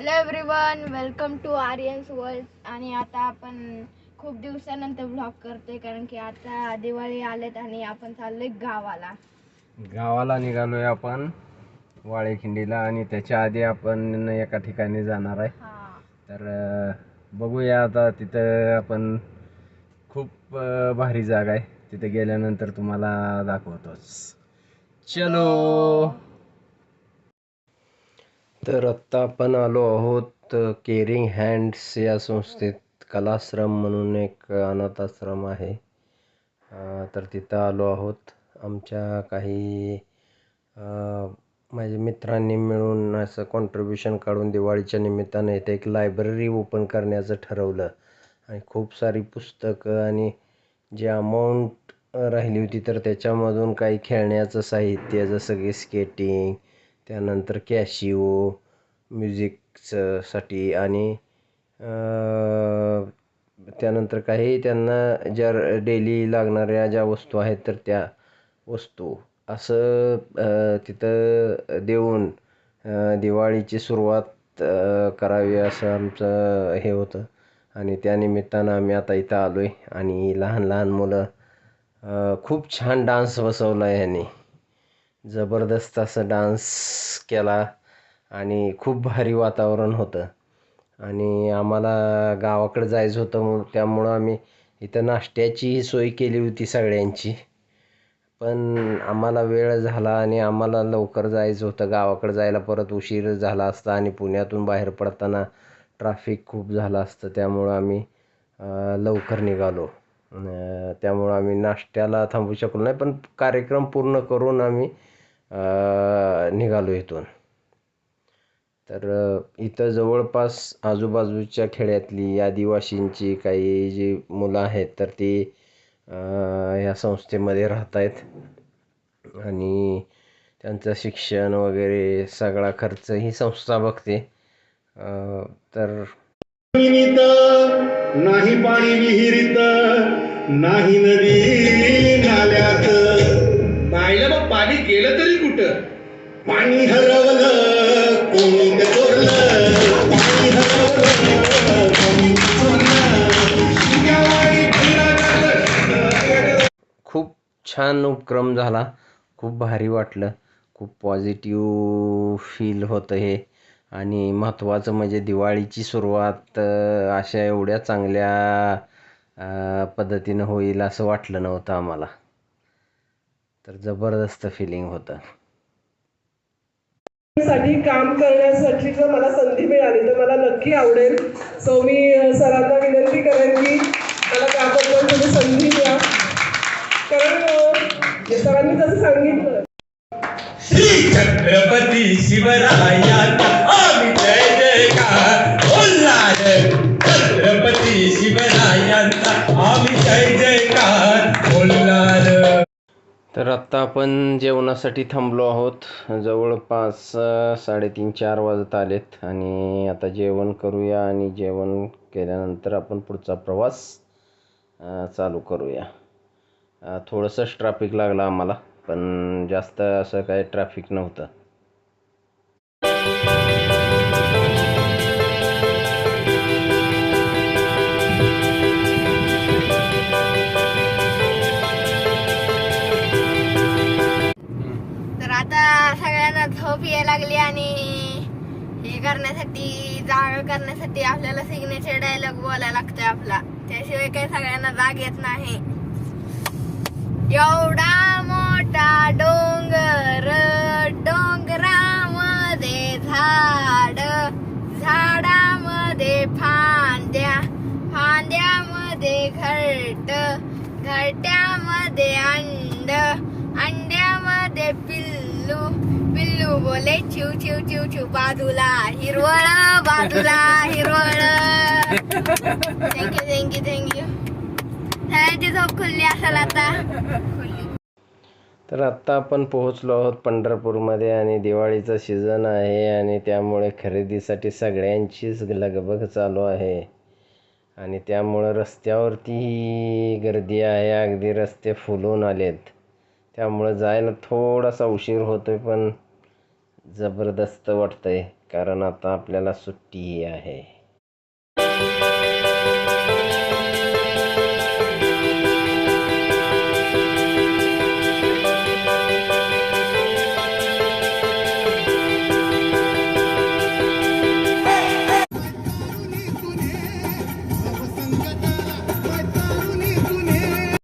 Hello everyone welcome to Aryan's world आणि आता आपण खूप दिवसानंतर ब्लॉग करतोय कारण की आता दिवाळी आलेत आणि आपण चाललोय गावाला. गावाला निघालोय आपण वाळेखिंडीला आणि त्याच्या आधी आपण एका ठिकाणी जाणार आहे. हा. तर अं, बघूया आता तिथं आपण खूप अं, भारी जागा आहे. तिथे गेल्यानंतर तुम्हाला दाखवतोच. चलो. तर आत्ता आपण आलो आहोत केअरिंग हँड्स या संस्थेत कलाश्रम म्हणून एक अनाथाश्रम आहे. तर तिथं आलो आहोत. आमच्या काही माझ्या मित्रांनी मिळून असं कॉन्ट्रीब्युशन काढून दिवाळीच्या निमित्तानं इथे एक लायब्ररी ओपन करण्याचं ठरवलं. आणि खूप सारी पुस्तकं आणि जे अमाऊंट राहिली होती तर त्याच्यामधून काही खेळण्याचं साहित्य जसं की स्केटिंग त्यानंतर कॅशिओ म्युझिकचं साठी आणि त्यानंतर काही त्यांना ज्या डेली लागणाऱ्या ज्या वस्तू आहेत तर त्या वस्तू. असं तिथं देऊन दिवाळीची सुरुवात करावी असं आमचं हे होतं. आणि त्या निमित्तानं आम्ही आता इथं आलो आहे आणि लहान लहान मुलं खूप छान डान्स बसवला आहे ह्यांनी. जबरदस्त असं डान्स केला आणि खूप भारी वातावरण होतं. आणि आम्हाला गावाकडे जायचं होतं मग त्यामुळं आम्ही इथं नाश्त्याची सोय केली होती सगळ्यांची. पण आम्हाला वेळ झाला आणि आम्हाला लवकर जायचं होतं. गावाकडे जायला परत उशीर झाला असता आणि पुण्यातून बाहेर पडताना ट्रॅफिक खूप झालं असतं. त्यामुळं आम्ही लवकर निघालो. त्यामुळं आम्ही नाश्त्याला थांबू शकलो नाही. पण कार्यक्रम पूर्ण करून आम्ही निघालो इथून. तर इथं जवळपास आजूबाजूच्या खेड्यातली आदिवासींची काही जी मुलं आहेत तर ती ह्या संस्थेमध्ये राहत आहेत आणि त्यांचं शिक्षण वगैरे सगळा खर्च ही संस्था बघते. तर नाही पाणी विहिरीत नाही नदी नाल्यात. पाहिलं मग पाणी गेलं तरी कुठं? पाणी हरवलं कोणी ते चोरलं? पाणी हरवलं कोणी ते चोरलं? शिंगावाई फिरत खूप छान उपक्रम झाला. खूप भारी वाटलं. खूप पॉझिटिव्ह फील होतं हे. आणि महत्त्वाचं म्हणजे दिवाळीची सुरुवात अशा एवढ्या चांगल्या पद्धतीनं होईल असं वाटलं नव्हतं आम्हाला. तर जबरदस्त फिलिंग होतं. साठी काम करण्यासाठी जर मला संधी मिळाली तर मला नक्की आवडेल. सो मी सरांना विनंती करेन की मला त्याबद्दल थोडी संधी द्या. कारण सरांनी जसं सांगितलं. श्री छत्रपती शिवरायांचा आम्ही जय जयकार. बोलणार छत्रपती शिवरायांचा आम्ही जय जयकार. तर आत्ता आपण जेवणासाठी थांबलो आहोत. जवळपास साडेतीन चार वाजत आलेत आणि आता जेवण करूया आणि जेवण केल्यानंतर आपण पुढचा प्रवास चालू करूया. थोडंसंच ट्रॅफिक लागलं आम्हाला पण जास्त असं काही ट्रॅफिक नव्हतं. झोप यायला लागली आणि हे करण्यासाठी जागा करण्यासाठी आपल्याला सिग्नेचर डायलॉग बोलायला लागतोय आपला. त्याशिवाय काही सगळ्यांना जाग येत नाही. एवढा मोठा डोंगर डोंगरामध्ये झाड झाडामध्ये फांद्या फांद्यामध्ये घरट घरट्यामध्ये अंड बोले चिव चिव चिव चिव बाजूला हिरवळ बाजूला हिरवळ. थँक्यू थँक्यू थँक्यू सगळ्यांची झोप खुलली असेल आता. तर आत्ता आपण पोहोचलो आहोत पंढरपूरमध्ये आणि दिवाळीचं सीझन आहे आणि त्यामुळे खरेदीसाठी सगळ्यांचीच लगबग चालू आहे. आणि त्यामुळं रस्त्यावरतीही गर्दी आहे अगदी रस्ते फुलून आलेत. त्यामुळं जायला थोडासा उशीर होतो आहे पण जबरदस्त वाटतंय कारण आता आपल्याला सुट्टीही आहे.